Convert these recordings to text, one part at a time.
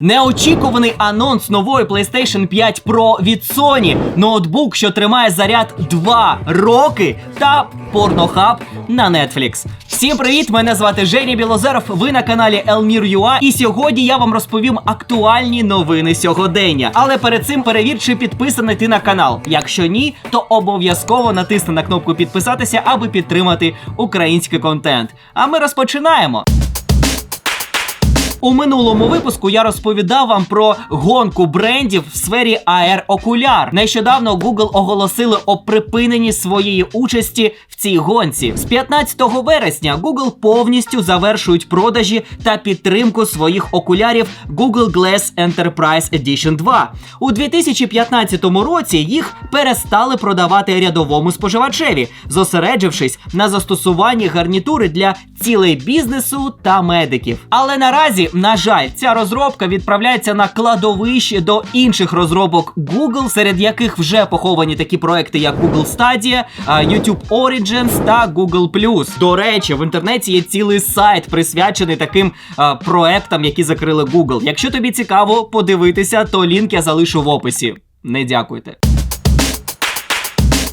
Неочікуваний анонс нової PlayStation 5 Pro від Sony, ноутбук, що тримає заряд 2 роки, та порнохаб на Netflix. Всім привіт! Мене звати Женя Білозеров. Ви на каналі Elmir.ua і сьогодні я вам розповім актуальні новини сьогодення. Але перед цим перевір, чи підписаний ти на канал. Якщо ні, то обов'язково натисни на кнопку підписатися, аби підтримати український контент. А ми розпочинаємо. У минулому випуску я розповідав вам про гонку брендів в сфері AR окуляр. Нещодавно Google оголосили о припиненні своєї участі в цій гонці. З 15 вересня Google повністю завершують продажі та підтримку своїх окулярів Google Glass Enterprise Edition 2. У 2015 році їх перестали продавати рядовому споживачеві, зосереджившись на застосуванні гарнітури для цілей бізнесу та медиків. Але наразі, на жаль, ця розробка відправляється на кладовище до інших розробок Google, серед яких вже поховані такі проекти, як Google Stadia, YouTube Origins та Google+. До речі, в інтернеті є цілий сайт, присвячений таким проектам, які закрили Google. Якщо тобі цікаво подивитися, то лінк я залишу в описі. Не дякуйте.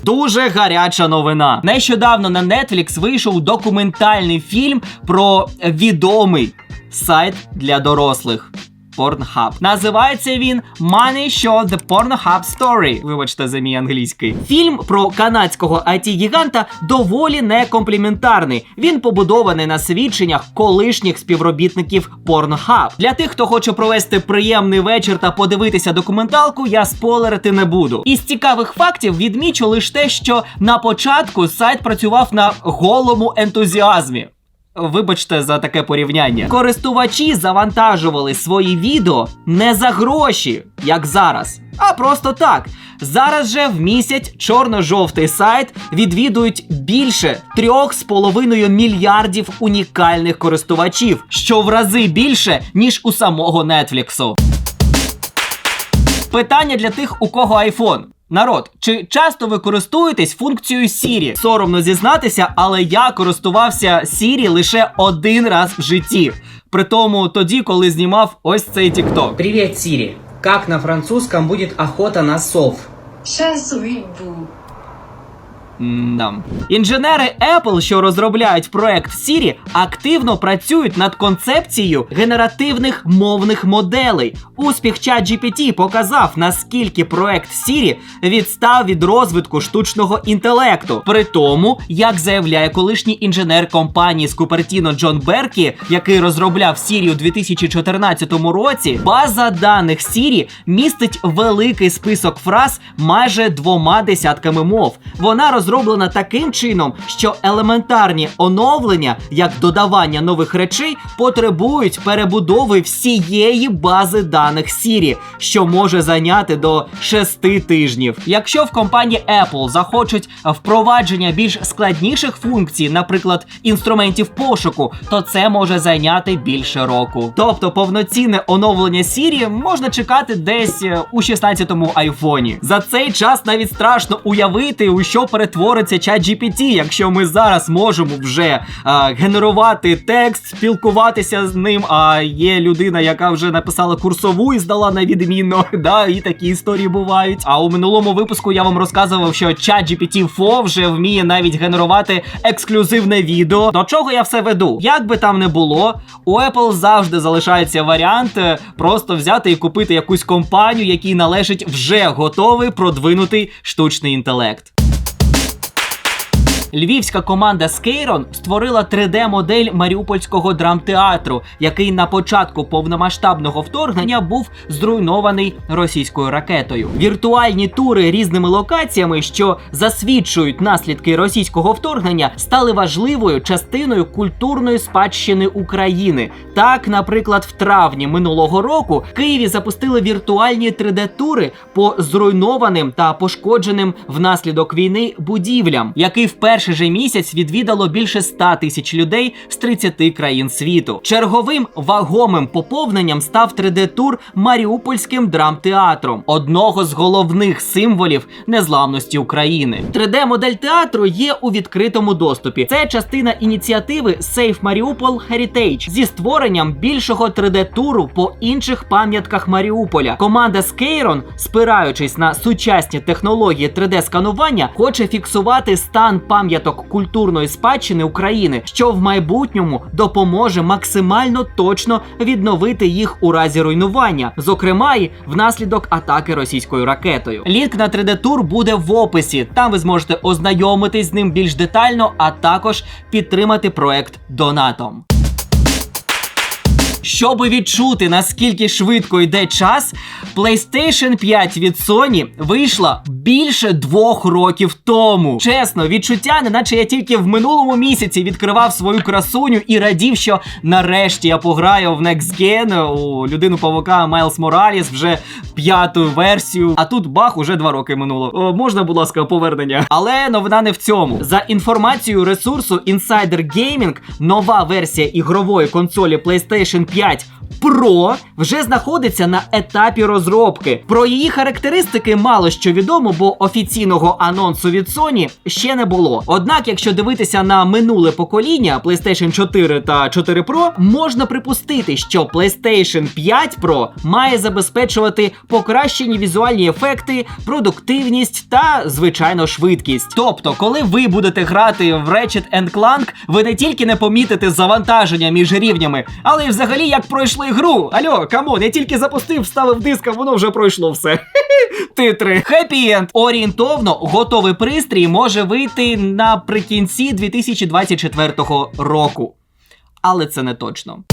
Дуже гаряча новина. Нещодавно на Netflix вийшов документальний фільм про відомий сайт для дорослих. Pornhub. Називається він Money Show The Pornhub Story. Вибачте за мій англійський. Фільм про канадського it гіганта доволі некомпліментарний. Він побудований на свідченнях колишніх співробітників Pornhub. Для тих, хто хоче провести приємний вечір та подивитися документалку, я спойлерити не буду. Із цікавих фактів відмічу лише те, що на початку сайт працював на голому ентузіазмі. Вибачте за таке порівняння. Користувачі завантажували свої відео не за гроші, як зараз, а просто так. Зараз же в місяць чорно-жовтий сайт відвідують більше 3,5 мільярдів унікальних користувачів, що в рази більше, ніж у самого Нетфліксу. Питання для тих, у кого iPhone. Народ, чи часто ви користуєтесь функцією Siri? Соромно зізнатися, але я користувався Siri лише один раз в житті. Притому тоді, коли знімав ось цей TikTok. Привіт, Siri. Как на французькому буде охота на сов? Chasse Да. Інженери Apple, що розробляють проект Siri, активно працюють над концепцією генеративних мовних моделей. Успіх ChatGPT показав, наскільки проект Siri відстав від розвитку штучного інтелекту. При тому, як заявляє колишній інженер компанії з Купертіно Джон Беркі, який розробляв Siri у 2014 році, база даних Siri містить великий список фраз майже двома десятками мов. Вона розроблена таким чином, що елементарні оновлення, як додавання нових речей, потребують перебудови всієї бази даних Siri, що може зайняти до 6 тижнів. Якщо в компанії Apple захочуть впровадження більш складніших функцій, наприклад, інструментів пошуку, то це може зайняти більше року. Тобто повноцінне оновлення Siri можна чекати десь е, у 16-му айфоні. За цей час навіть страшно уявити, у що перетвориться ChatGPT, якщо ми зараз можемо вже а, генерувати текст, спілкуватися з ним. А є людина, яка вже написала курсову і здала на відмінно. Да, і такі історії бувають. А у минулому випуску я вам розказував, що ChatGPT 4 вже вміє навіть генерувати ексклюзивне відео. До чого я все веду? Як би там не було, у Apple завжди залишається варіант е, просто взяти і купити якусь компанію, якій належить вже готовий продвинутий штучний інтелект. Львівська команда Скейрон створила 3D-модель Маріупольського драмтеатру, який на початку повномасштабного вторгнення був зруйнований російською ракетою. Віртуальні тури різними локаціями, що засвідчують наслідки російського вторгнення, стали важливою частиною культурної спадщини України. Так, наприклад, в травні минулого року Києві запустили віртуальні 3D-тури по зруйнованим та пошкодженим внаслідок війни будівлям, який вперше перший же місяць відвідало більше 100 тисяч людей з 30 країн світу. Черговим вагомим поповненням став 3D-тур Маріупольським драмтеатром, одного з головних символів незламності України. 3D-модель театру є у відкритому доступі. Це частина ініціативи Save Mariupol Heritage зі створенням більшого 3D-туру по інших пам'ятках Маріуполя. Команда Скейрон, спираючись на сучасні технології 3D-сканування, хоче фіксувати стан пам'яток культурної спадщини України, що в майбутньому допоможе максимально точно відновити їх у разі руйнування, зокрема й внаслідок атаки російською ракетою. Лінк на 3D-тур буде в описі. Там ви зможете ознайомитись з ним більш детально, а також підтримати проект донатом. Щоби відчути наскільки швидко йде час, PlayStation 5 від Sony вийшла більше двох років тому. Чесно, відчуття, неначе я тільки в минулому місяці відкривав свою красуню і радів, що нарешті я пограю в Next Gen у людину павука Майлз Мораліс вже п'яту версію. А тут бах, уже два роки минуло. О, можна, будь ласка, повернення. Але новина не в цьому. За інформацією ресурсу Insider Gaming, нова версія ігрової консолі PlayStation 5 5 Pro вже знаходиться на етапі розробки. Про її характеристики мало що відомо, бо офіційного анонсу від Sony ще не було. Однак, якщо дивитися на минуле покоління PlayStation 4 та 4 Pro, можна припустити, що PlayStation 5 Pro має забезпечувати покращені візуальні ефекти, продуктивність та, звичайно, швидкість. Тобто, коли ви будете грати в Ratchet Clank, ви не тільки не помітите завантаження між рівнями, але й взагалі як пройшли гру. Альо, камон, я тільки запустив, вставив диск, а воно вже пройшло все. Титри. Хеппі енд. Орієнтовно готовий пристрій може вийти наприкінці 2024 року. Але це не точно.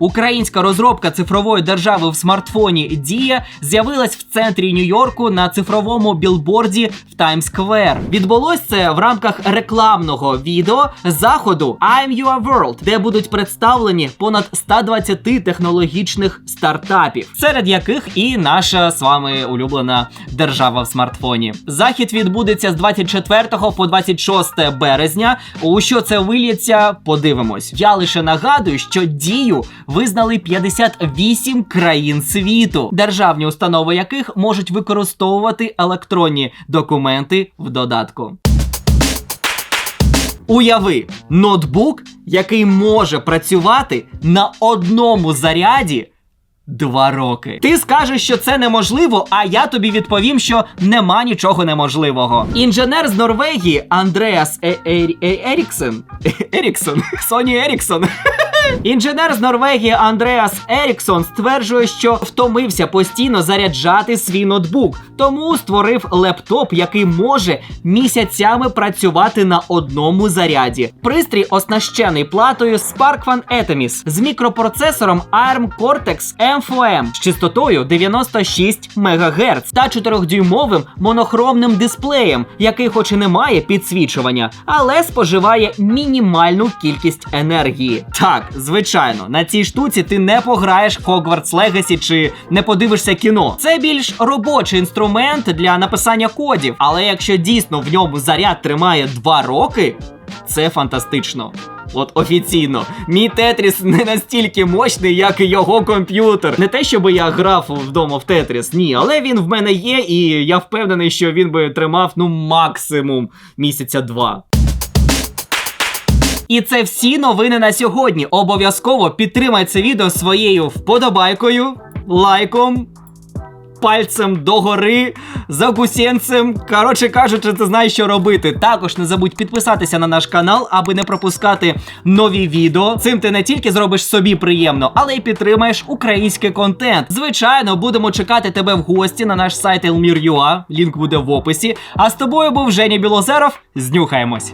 Українська розробка цифрової держави в смартфоні Дія з'явилась в центрі Нью-Йорку на цифровому білборді в Таймс-сквер. Відбулось це в рамках рекламного відео заходу I'm Your World, де будуть представлені понад 120 технологічних стартапів, серед яких і наша з вами улюблена держава в смартфоні. Захід відбудеться з 24 по 26 березня. У що це виліться, подивимось. Я лише нагадую, що дію визнали 58 країн світу, державні установи яких можуть використовувати електронні документи в додатку. Уяви ноутбук, який може працювати на одному заряді. Два роки. Ти скажеш, що це неможливо, а я тобі відповім, що нема нічого неможливого. Інженер з Норвегії Андреас е е е Еріксен. Еріксон. Соні Еріксон. Інженер з Норвегії Андреас Еріксон стверджує, що втомився постійно заряджати свій ноутбук, тому створив лептоп, який може місяцями працювати на одному заряді. Пристрій оснащений платою SparkFun Atomis з мікропроцесором ARM Cortex M4M з частотою 96 МГц та 4-дюймовим монохромним дисплеєм, який, хоч і не має підсвічування, але споживає мінімальну кількість енергії. Так, звичайно, на цій штуці ти не пограєш Hogwarts Legacy чи не подивишся кіно. Це більш робочий інструмент для написання кодів. Але якщо дійсно в ньому заряд тримає 2 роки, це фантастично. От офіційно, мій Тетріс не настільки мощний, як і його комп'ютер. Не те, щоб я грав вдома в Тетріс, ні, але він в мене є, і я впевнений, що він би тримав ну максимум місяця два. І це всі новини на сьогодні. Обов'язково підтримай це відео своєю вподобайкою, лайком. Пальцем догори, закусенцем. Коротше кажучи, ти знаєш, що робити. Також не забудь підписатися на наш канал, аби не пропускати нові відео. Цим ти не тільки зробиш собі приємно, але й підтримаєш український контент. Звичайно, будемо чекати тебе в гості на наш сайт Elmir.ua, Лінк буде в описі. А з тобою був Женя Білозеров. Знюхаємось.